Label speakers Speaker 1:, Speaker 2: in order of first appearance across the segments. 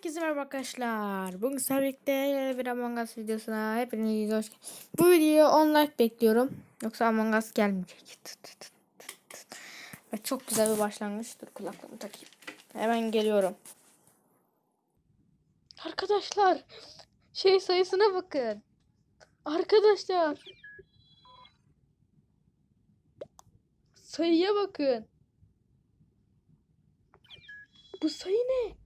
Speaker 1: Herkese merhaba arkadaşlar. Bugün sizlerle birlikte bir Among Us videosuna hepiniz hoş geldiniz. Bu videoya 10 like bekliyorum. Yoksa Among Us gelmeyecek. Ve çok güzel bir başlangıç. Dur kulaklığımı takayım. Hemen geliyorum. Arkadaşlar şey sayısına bakın. Arkadaşlar. Sayıya bakın. Bu sayı ne?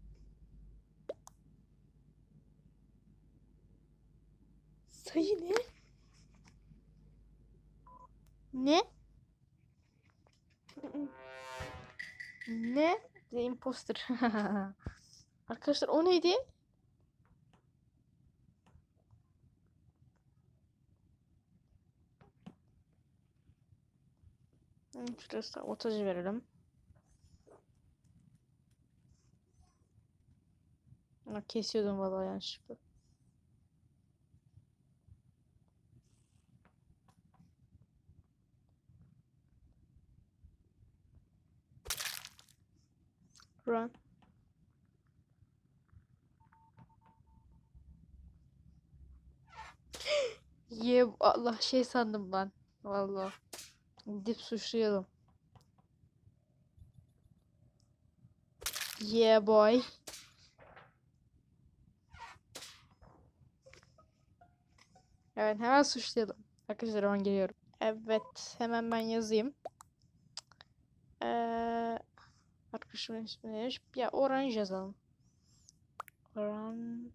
Speaker 1: Sayı ne? Ne? Ne? The imposter. Arkadaşlar o neydi? Şurası otajı verelim. Kesiyordum vallahi yanlışlıkla. Run. Ye Allah şey sandım ben. Vallahi. Gidip suçlayalım. Yeah boy. Evet hemen suçlayalım. Arkadaşlar hemen geliyorum. Evet hemen ben yazayım. Ee, arkadaşımın ismi neymiş? Ya orange yazalım. Orange.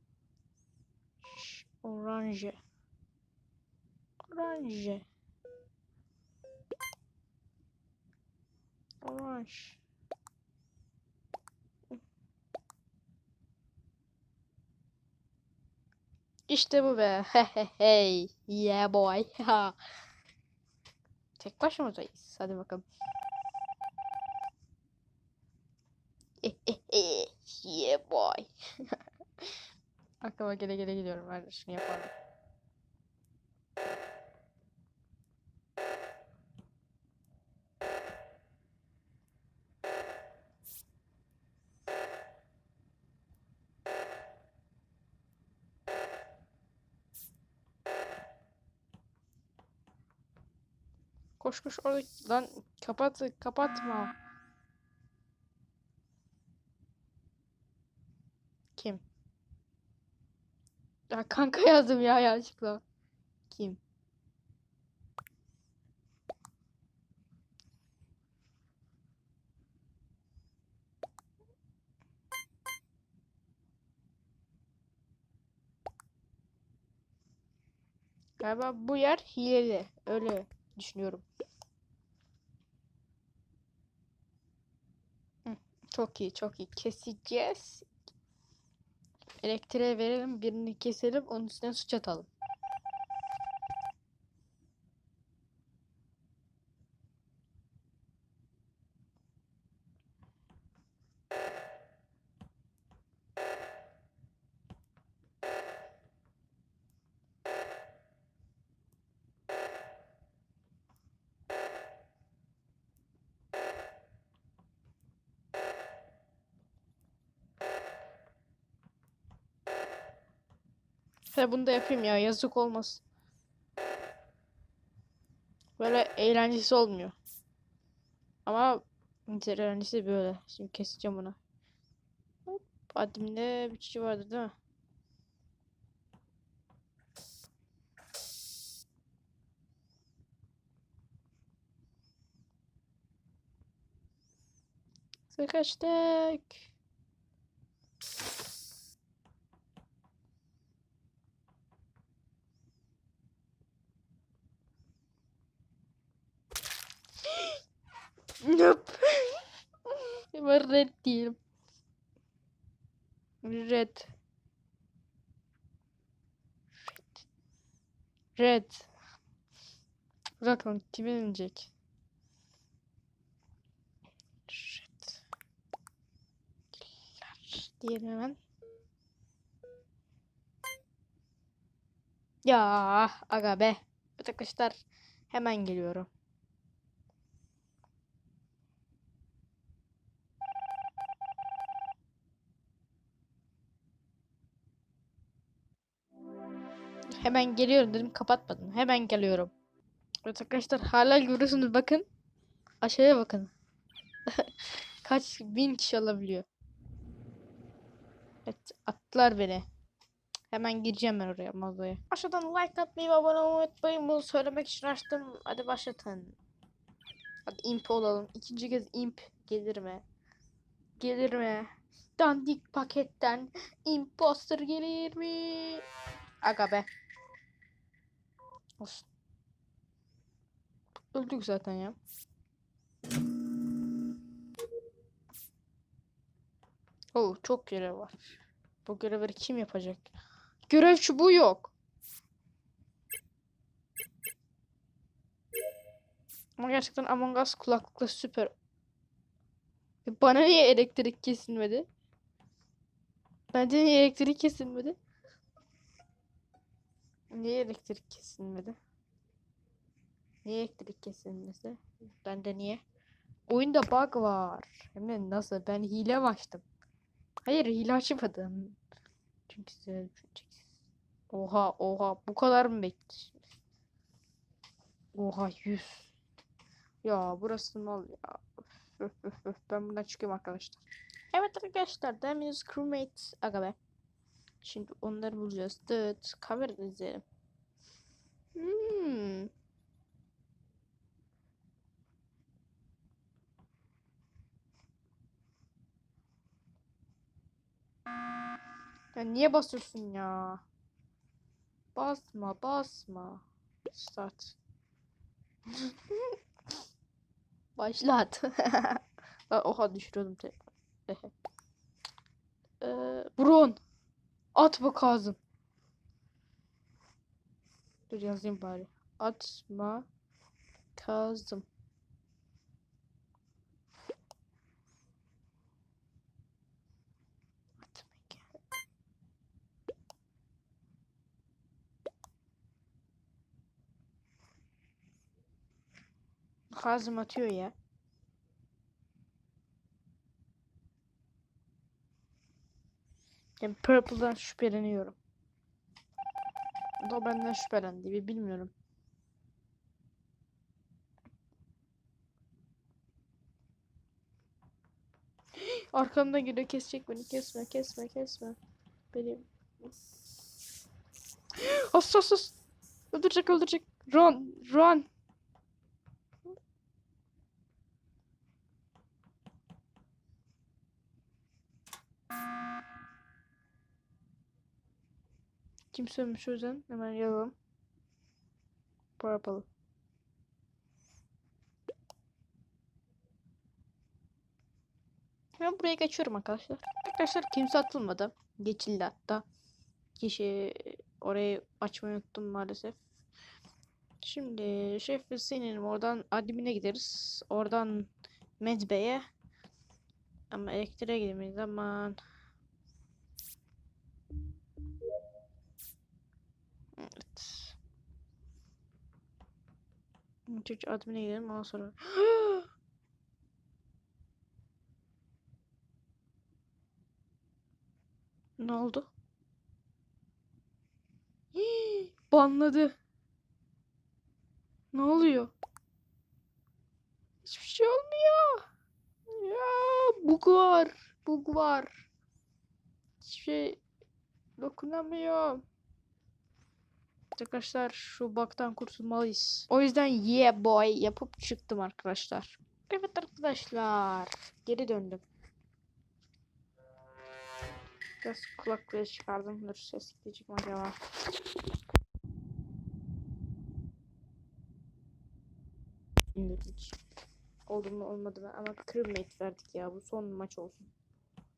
Speaker 1: Orange. Orange. Orange. İşte bu be. Hey. Yeah boy. Ha. Tek başımızdayız. Hadi bakalım. yeah boy. Aklıma gele gele gidiyorum. De şunu yapalım. Koş koş orada lan kapat kapatma. Kim? Ya kanka yazdım ya yanlışlıkla. Kim? Galiba bu yer hileli. Öyle düşünüyorum. Çok iyi, çok iyi. Keseceğiz. Elektriğe verelim, birini keselim, onun üstüne suç atalım. He bunu da yapayım ya, yazık olmaz. Böyle eğlencesi olmuyor. Ama eğlencesi böyle. Şimdi keseceğim bunu. Hop, Admin'de bir kişi vardı değil mi? Kaçtık. Nope. Ben red değilim. Red. Red. Bakalım kimin inecek? Red. Diyelim hemen. Ya aga be. Arkadaşlar hemen geliyorum. Hemen geliyorum dedim kapatmadım. Hemen geliyorum. Evet arkadaşlar hala görüyorsunuz bakın. Aşağıya bakın. Kaç bin kişi alabiliyor. Evet attılar beni. Hemen gireceğim ben oraya mağazaya. Aşağıdan like atmayı ve abone olmayı unutmayın. Bunu söylemek için açtım. Hadi başlatın. Hadi imp olalım. İkinci kez imp gelir mi? Gelir mi? Dandik paketten imposter gelir mi? Aga be. Olsun. Öldük zaten ya. Oo çok görev var. Bu görevleri kim yapacak? Görev çubuğu yok. Ama gerçekten Among Us kulaklıkla süper. Bana niye elektrik kesilmedi? Bence niye elektrik kesilmedi? Niye elektrik kesilmedi? Niye elektrik kesilmesi? Bende niye? Oyunda bug var. Hem de nasıl? Ben hile açtım? Hayır hile açmadım. Çünkü size. Oha oha bu kadar mı bekliyorsunuz? Oha 100. Ya burası mal ya. Öf, öf, öf. Ben buradan çıkıyorum arkadaşlar. Evet arkadaşlar Demius Crewmate aga be. Şimdi onları bulacağız. Dıt. Kamerada izleyelim. Hmm. Ya niye basıyorsun ya? Basma, basma. Start. Başlat. Oha düşürüyordum tekrar. ee, Bron. At bu Kazım. Dur yazayım bari. Atma Kazım. Atma. Kazım atıyor ya. Yani Purple'dan şüpheleniyorum. O da benden şüphelendi. Bir bilmiyorum. Arkamdan geliyor kesecek beni. Kesme kesme kesme. Benim. As as as. Öldürecek öldürecek. Run run. Kim sönmüş o yüzden hemen yazalım. Purple. Ben buraya geçiyorum arkadaşlar. Arkadaşlar kimse atılmadı. Geçildi hatta. Kişi orayı açmayı unuttum maalesef. Şimdi şef biz senin oradan admin'e gideriz. Oradan Medbay'e. Ama elektriğe gidemeyiz zaman. Çocuk admin'e gidelim ondan sonra. Ne oldu? Banladı. Ne oluyor? Hiçbir şey olmuyor. Ya bug var. Bug var. Hiçbir şey dokunamıyorum. Arkadaşlar şu bug'dan kurtulmalıyız. O yüzden yeah boy yapıp çıktım arkadaşlar. Evet arkadaşlar. Geri döndüm. Biraz kulaklığı çıkardım. Dur ses gidecek mi acaba? Oldu mu olmadı mı ama crewmate verdik ya. Bu son maç olsun.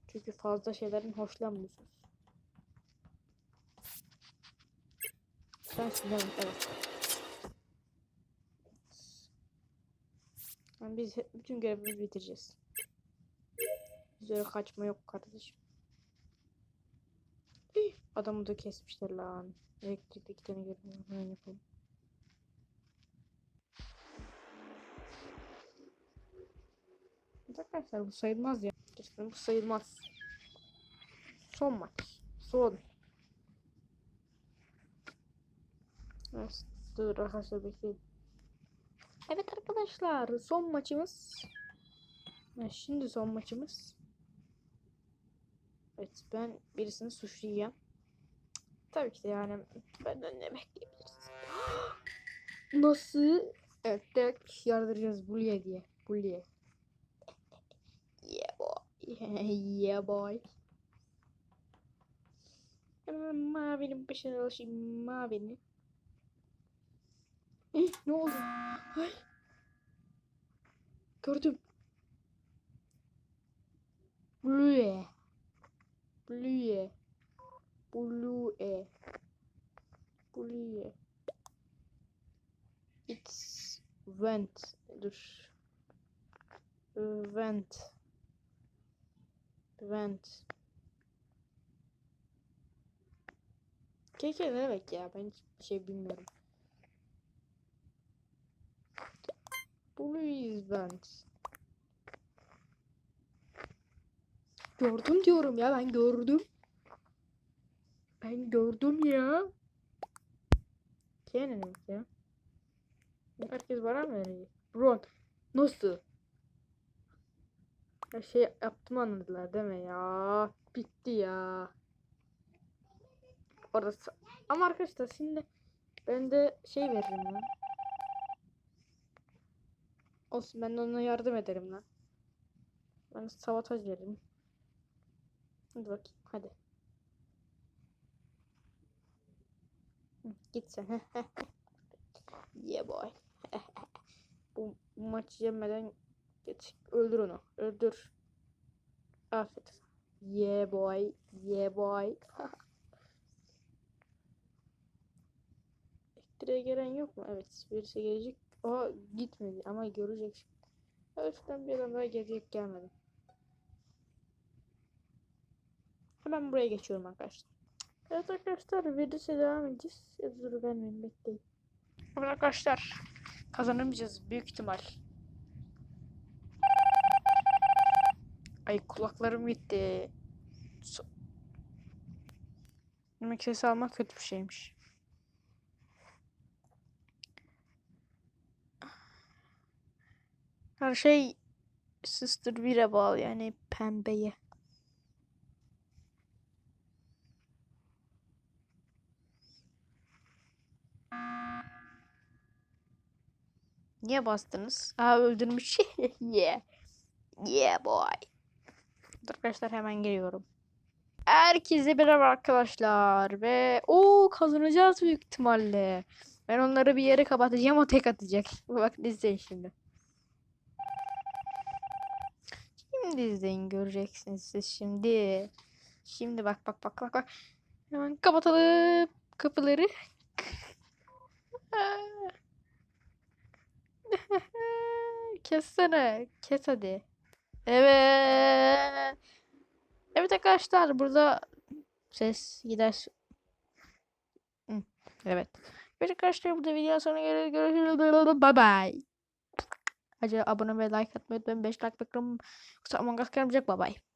Speaker 1: Çünkü fazla şeylerin hoşlanmıyorsunuz. Değil mi? Evet. Yani biz bütün görevimizi bitireceğiz. Biz öyle kaçma yok kardeşim. Ih, Adamı da kesmişler lan. Elektrik iki tane görünüyor. Hemen yapalım. Arkadaşlar bu sayılmaz ya. Gerçekten bu sayılmaz. Son maç. Son. Dur arkadaşlar bekleyin. Evet arkadaşlar son maçımız. Şimdi son maçımız. Evet ben birisini suçlayacağım. Tabii ki de yani benden ne bekleyebiliriz? Nasıl? Evet direkt yardıracağız Bulye diye. Bulye. yeah boy. yeah boy. Hemen mavinin peşine dolaşayım mavinin. Eh, ne oldu? Ay. Gördüm. Blue. Blue. Blue. Blue. It's vent. Dur. Vent. Vent. Keke ne demek ya? Ben hiçbir şey bilmiyorum. Blue vent. Gördüm diyorum ya ben gördüm. Ben gördüm ya. Demek ya? Herkes bana mı verecek? Ron. Nasıl? Ya şey yaptım anladılar mi ya? Bitti ya. Orası. Ama arkadaşlar şimdi ben de şey veririm lan. Olsun ben ona yardım ederim lan. Ben sabotaj veririm. Hadi bakayım hadi. Hı, Git sen. yeah boy. bu, bu maçı yemeden geç. Öldür onu. Öldür. Aferin. Yeah boy. Yeah boy. Elektriğe gelen yok mu? Evet. Birisi gelecek. O gitmedi ama görecek. Hafiften bir adam daha gelecek gelmedi. Hemen buraya geçiyorum arkadaşlar. Evet arkadaşlar videoya devam edeceğiz. Dur vermeyin bekleyin. Evet arkadaşlar kazanamayacağız büyük ihtimal. Ay kulaklarım gitti. So Demek ses almak kötü bir şeymiş. Her şey Sister 1'e bağlı yani pembeye. Niye bastınız? Aa öldürmüş. yeah. Yeah boy. Arkadaşlar hemen geliyorum. Herkese merhaba arkadaşlar ve o kazanacağız büyük ihtimalle. Ben onları bir yere kapatacağım o tek atacak. Bak izleyin şimdi. Şimdi izleyin göreceksiniz siz şimdi. Şimdi bak bak bak bak bak. Hemen kapatalım kapıları. Kessene. Kes hadi. Evet. Evet arkadaşlar burada ses gider. Evet. Evet arkadaşlar burada video sonra görüşürüz. Bye bye. Acaba abone ve like atmayı unutmayın. 5 like bekliyorum. Yoksa Among Us gelmeyecek. Bye bye.